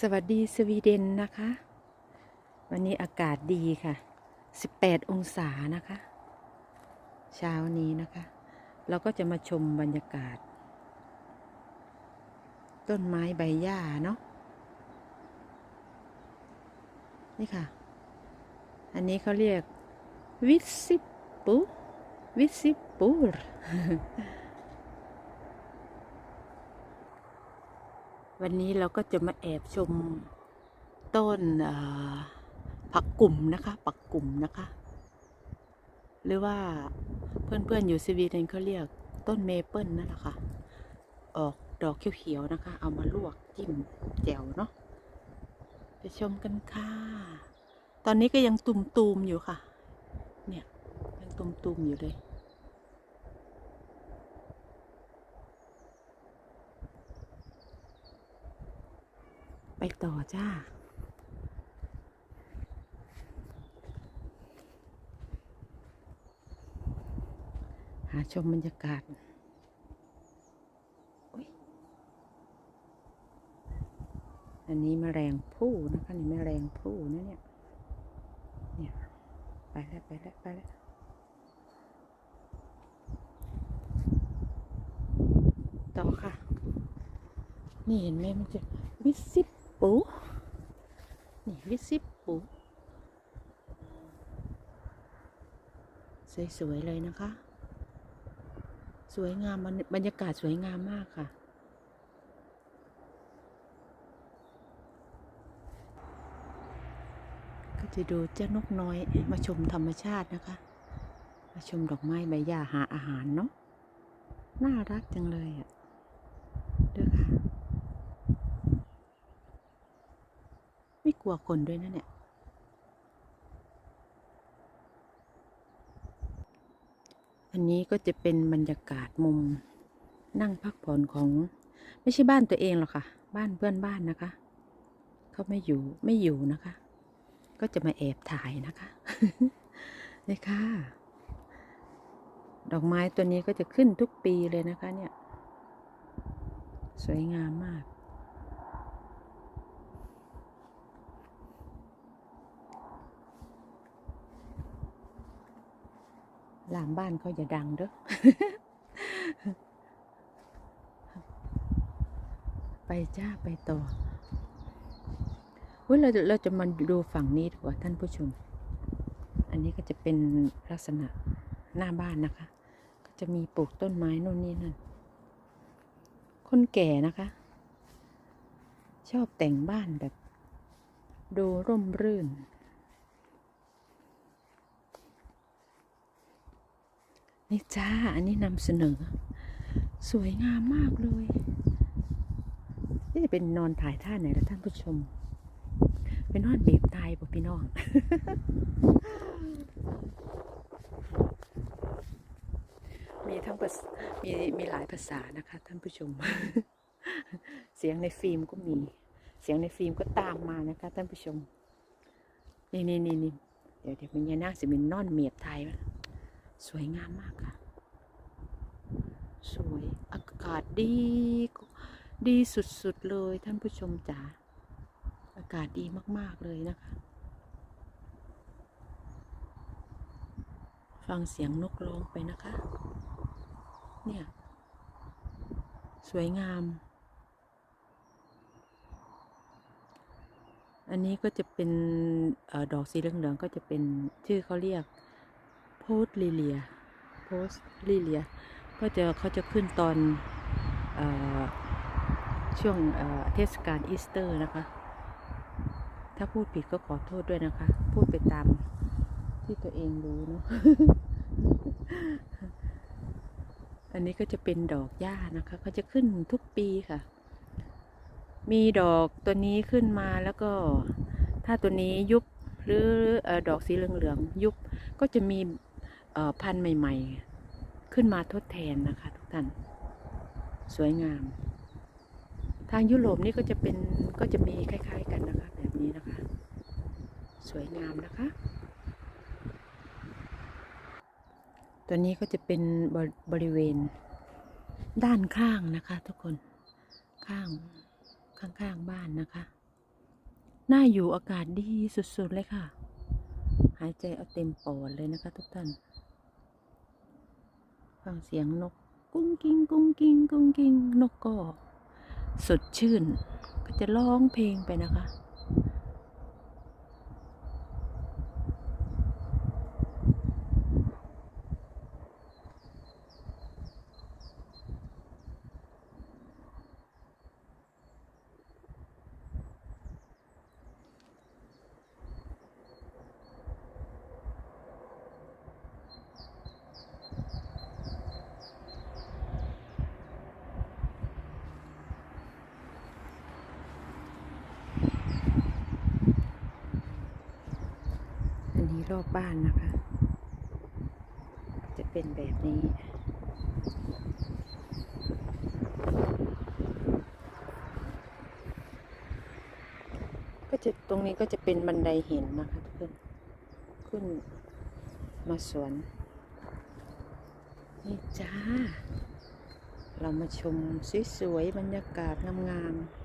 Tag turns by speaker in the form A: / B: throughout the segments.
A: สวัสดีสวีเดนนะคะ วันนี้อากาศดีค่ะ 18 องศานะคะ เช้านี้นะคะ เราก็จะมาชมบรรยากาศ ต้นไม้ใบหญ้าเนาะนี่ค่ะ อันนี้เขาเรียกวิสิปูวิสิปูร วันนี้เราก็จะมาแอบชมต้นผักกลุ่มนะคะผักกลุ่มนะคะ หรือว่าเพื่อนๆอยู่สวีเดนเขาเรียกต้นเมเปิลนั่นแหละค่ะ ออกดอกเขียวๆนะคะ เอามาลวกจิ้มแจ่วเนาะไปชมกันค่ะ ตอนนี้ก็ยังตุ่มๆอยู่ค่ะ เนี่ยยังตุ่มๆอยู่เลย ต่อจ้า หาชมบรรยากาศอันนี้แมลงผู้นะคะนี่แมลงผู้นะเนี่ย เนี่ย ไปแล้วไปแล้วไปแล้วต่อค่ะ นี่เห็นไหมมันจะวิสิบ ปูนี่วิสิปูสวยๆเลยนะคะ สวยงามบรรยากาศสวยงามมากค่ะ ก็จะดูเจ้านกน้อยมาชมธรรมชาตินะคะ มาชมดอกไม้ใบหญ้าหาอาหารเนาะน่ารักจังเลยอะดูค่ะ ไม่กลัวคนด้วยนะเนี่ย อันนี้ก็จะเป็นบรรยากาศมุมนั่งพักผ่อนของ ไม่ใช่บ้านตัวเองหรอกค่ะ บ้านเพื่อนบ้านนะคะเขาไม่อยู่ไม่อยู่นะคะ ก็จะมาแอบถ่ายนะคะนี่ค่ะ ดอกไม้ตัวนี้ก็จะขึ้นทุกปีเลยนะคะเนี่ย สวยงามมาก หลังบ้านเขาจะดังเด้อ ไปจ้าไปต่อเว้ยเราเราจะมาดูฝั่งนี้ดีกว่าท่านผู้ชม อันนี้ก็จะเป็นลักษณะหน้าบ้านนะคะ ก็จะมีปลูกต้นไม้โน่นนี่นั่น คนแก่นะคะ ชอบแต่งบ้านแบบ ดูร่มรื่น นี่จ้า อันนี้นำเสนอ สวยงามมากเลย นี่จะเป็นนอนถ่ายท่าไหนละท่านผู้ชม เป็นนอนเบียบตายบ่พี่น้องมีทั้งมีมีหลายภาษานะคะ ท่านผู้ชม เสียงในฟิล์มก็มี เสียงในฟิล์มก็ตามมานะคะ ท่านผู้ชม นี่นี่นี่นี่เดี๋ยวเดี๋ยวมันยังน่าจะเป็นนอนเมียบไทยวะ สวยงามมากค่ะ สวยอากาศดี ดีสุดๆเลยท่านผู้ชมจ๋าอากาศดีมากๆเลยนะคะ ฟังเสียงนกร้องไปนะคะ เนี่ย สวยงาม อันนี้ก็จะเป็นอดอกสีเหลืองๆก็จะเป็นชื่อเขาเรียก โพสลิเลียโพสลิเลียก็จะเขาจะขึ้นตอนอช่วงเทศกาลอีสเตอร์นะคะ ถ้าพูดผิดก็ขอโทษด้วยนะคะ พูดไปตามที่ตัวเองรู้เนาะอันนี้ก็จะเป็นดอกหญ้านะคะเขาจะขึ้นทุกปีค่ะ มีดอกตัวนี้ขึ้นมาแล้วก็ถ้าตัวนี้ยุบหรืออดอกสีเหลืองๆยุบก็จะมี พันธุ์ใหม่ ๆ ขึ้นมาทดแทนนะคะ ทุกท่าน สวยงาม ทางยุโรปนี่ก็จะเป็นก็จะมีคล้าย ๆ กันนะคะ แบบนี้นะคะ สวยงามนะคะตัวนี้ก็จะเป็นบบริเวณด้านข้างนะคะ ทุกคนข้างข้างๆบ้านนะคะน่าอยู่อากาศดีสุดๆเลยค่ะ หายใจเอาเต็มปอดเลยนะคะทุกท่าน ฟังเสียงนก กุ้งกิ้งกุ้งกิ้งกุ้งกิ้งนกก็ สดชื่น ก็จะร้องเพลงไปนะคะ รอบบ้านนะคะ จะเป็นแบบนี้ ก็จะตรงนี้ก็จะเป็นบันไดหินนะคะทุกคนขึ้นมาสวน นี่จ้า เรามาชมสวยๆบรรยากาศงามๆ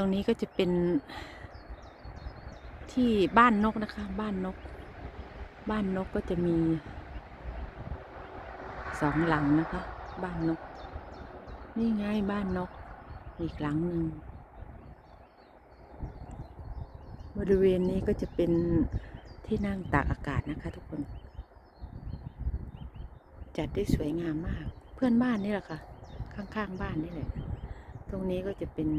A: ตรงนี้ก็จะเป็นที่บ้านนกนะคะ บ้านนก บ้านนกก็จะมีสองหลังนะคะ บ้านนก นี่ไงบ้านนก อีกหลังหนึ่งบริเวณนี้ก็จะเป็นที่นั่งตากอากาศนะคะ ทุกคน จัดได้สวยงามมาก เพื่อนบ้านนี่แหละค่ะ ข้างๆบ้านนี่แหละ ตรงนี้ก็จะเป็น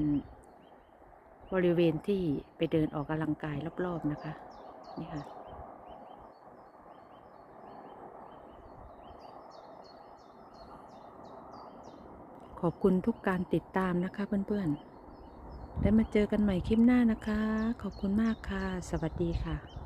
A: บริเวณที่ไปเดินออกกำลังกายรอบๆนะคะนี่ค่ะขอบคุณทุกการติดตามนะคะเพื่อนๆ แล้มาเจอกันใหม่คลิปหน้านะคะ ขอบคุณมากค่ะ สวัสดีค่ะ